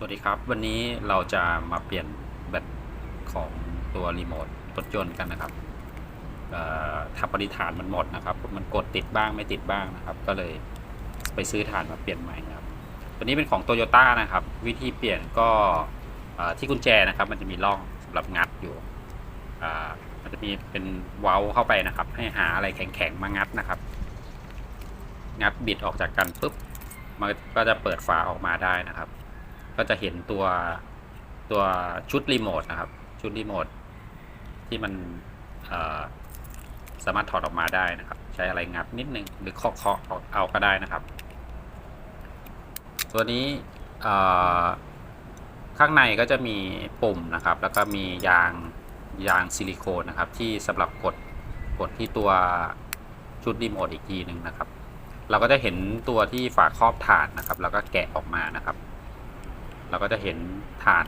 สวัสดีครับ วันนี้เราจะมาเปลี่ยนแบตของตัวรีโมทรถยนต์กันนะครับถ้าปริฐานมันหมดนะครับ มันกดติดบ้างไม่ติดบ้างนะครับ ก็เลยไปซื้อฐานมาเปลี่ยนใหม่นะครับ ตัวนี้เป็นของโตโยต้านะครับ วิธีเปลี่ยนก็ที่กุญแจนะครับ มันจะมีร่องสำหรับงัดอยู่มันจะมีเป็นเว้าเข้าไปนะครับ ให้หาอะไรแข็งๆมางัดนะครับ งัดบิดออกจากกันปุ๊บมันก็จะเปิดฝาออกมาได้นะครับ ก็จะเห็นตัวตัวชุดรีโมทนะครับ ชุดรีโมทที่มันสามารถถอดออกมาได้นะครับ ใช้อะไรงัดนิดนึงหรือเคาะเคาะเอาเอาก็ได้นะครับ ตัวนี้ข้างในก็จะมีปุ่มนะครับ แล้วก็มียางยางซิลิโคนนะครับ ที่สำหรับกดกดที่ตัวชุดรีโมทอีกทีหนึ่งนะครับ เราก็จะเห็นตัวที่ฝาครอบฐานนะครับ แล้วก็แกะออกมานะครับ เราก็จะเห็นฐาน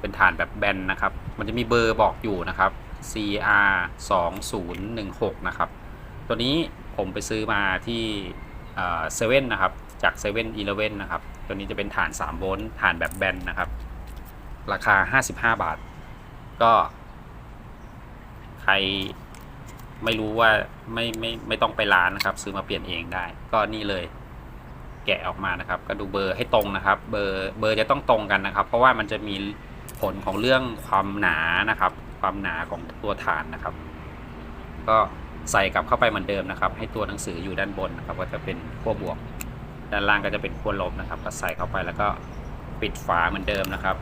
เป็นฐานแบบแบนนะครับ มันจะมีเบอร์บอกอยู่นะครับ CR 2016นะครับ ตัวนี้ผมไปซื้อมาที่เซเว่นนะครับ จาก7 e เ e ่ e อนะครับ ตัวนี้จะเป็นฐาน 3 โวลต์ฐานแบบแบนนะครับ ราคา 55 บาท ก็ ใครไม่รู้ว่าไม่ไม่ไม่ต้องไปร้านนะครับ ซื้อมาเปลี่ยนเองได้ ก็นี่เลย กะออกมานะครับ ก็ดูเบอร์ให้ตรงนะครับ เบอร์เบอร์จะต้องตรงกันนะครับ เพราะว่ามันจะมีผลของเรื่องความหนานะครับ ความหนาของตัวฐานนะครับ ก็ใส่กลับเข้าไปเหมือนเดิมนะครับ ให้ตัวหนังสืออยู่ด้านบนนะครับ ก็จะเป็นขั้วบวก ด้านล่างก็จะเป็นขั้วลบนะครับ ก็ใส่เข้าไปแล้วก็ปิดฝาเหมือนเดิมนะครับ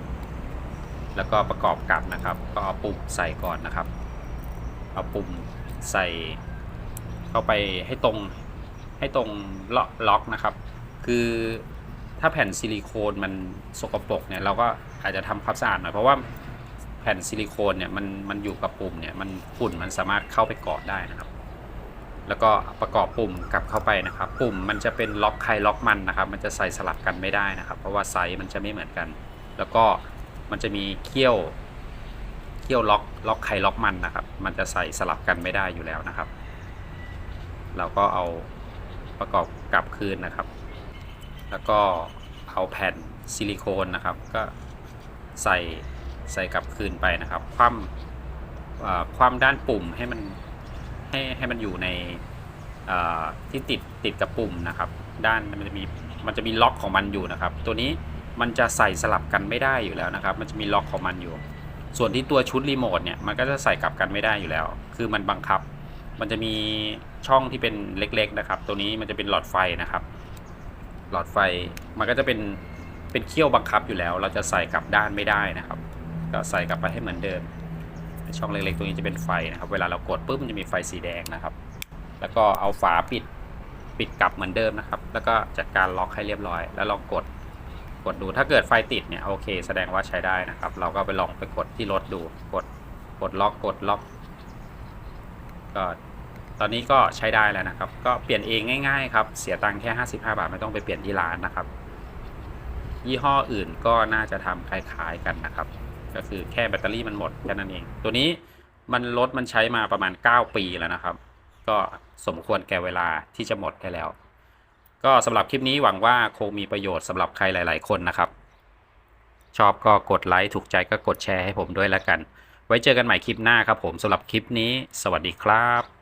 แล้วก็ประกอบกลับนะครับ ก็เอาปุ่มใส่ก่อนนะครับ เอาปุ่มใส่เข้าไปให้ตรงให้ตรงล็อกนะครับ คือถ้าแผ่นซิลิโคนมันสกปรกเนี่ยเราก็อาจจะทำความสะอาดหน่อยเพราะว่าแผ่นซิลิโคนเนี่ยมันมันอยู่กับปุ่มเนี่ยมันฝุ่นมันสามารถเข้าไปเกาะได้นะครับ แล้วก็ประกอบปุ่มกลับเข้าไปนะครับ ปุ่มมันจะเป็นล็อกใครล็อกมันนะครับ มันจะใส่สลับกันไม่ได้นะครับ เพราะว่าไซส์มันจะไม่เหมือนกัน แล้วก็มันจะมีเขี้ยวเขี้ยวล็อกล็อกใครล็อกมันนะครับ มันจะใส่สลับกันไม่ได้อยู่แล้วนะครับ เราก็เอาประกอบกลับคืนนะครับ แล้วก็เอาแผ่นซิลิโคนนะครับ ก็ใส่ใส่กลับคืนไปนะครับ คว่ำคว่ำด้านปุ่มให้มันให้ให้มันอยู่ในที่ติดติดกับปุ่มนะครับ ด้านมันจะมีมันจะมีล็อกของมันอยู่นะครับ ตัวนี้มันจะใส่สลับกันไม่ได้อยู่แล้วนะครับ มันจะมีล็อกของมันอยู่ ส่วนที่ตัวชุดรีโมทเนี่ยมันก็จะใส่กลับกันไม่ได้อยู่แล้ว คือมันบังคับ มันจะมีช่องที่เป็นเล็ก ๆ นะครับ ตัวนี้มันจะเป็นหลอดไฟนะครับ หลอดไฟมันก็จะเป็นเป็นเขี้ยวบังคับอยู่แล้ว เราจะใส่กลับด้านไม่ได้นะครับ ก็ใส่กลับไปให้เหมือนเดิม ช่องเล็กๆตรงนี้จะเป็นไฟนะครับ เวลาเรากดปุ๊บมันจะมีไฟสีแดงนะครับ แล้วก็เอาฝาปิดปิดกลับเหมือนเดิมนะครับ แล้วก็จัดการล็อกให้เรียบร้อย แล้วลองกดกดดูถ้าเกิดไฟติดเนี่ยโอเค แสดงว่าใช้ได้นะครับ เราก็ไปลองไปกดที่รถดูกดกดล็อกกดล็อกก็ ตอนนี้ก็ใช้ได้แล้วนะครับ ก็เปลี่ยนเองง่ายๆครับ เสียตังค์แค่ 55 บาทไม่ต้องไปเปลี่ยนที่ร้านนะครับ ยี่ห้ออื่นก็น่าจะทำคล้ายๆกันนะครับ ก็คือแค่แบตเตอรี่มันหมดแค่นั้นเอง ตัวนี้มันรถมันใช้มาประมาณ 9 ปีแล้วนะครับ ก็สมควรแก่เวลาที่จะหมดได้แล้ว ก็สำหรับคลิปนี้หวังว่าคงมีประโยชน์สำหรับใครหลาย ๆ คนนะครับ ชอบก็กดไลค์ถูกใจก็กดแชร์ให้ผมด้วยแล้วกัน ไว้เจอกันใหม่คลิปหน้าครับผมสำหรับคลิปนี้ สวัสดีครับ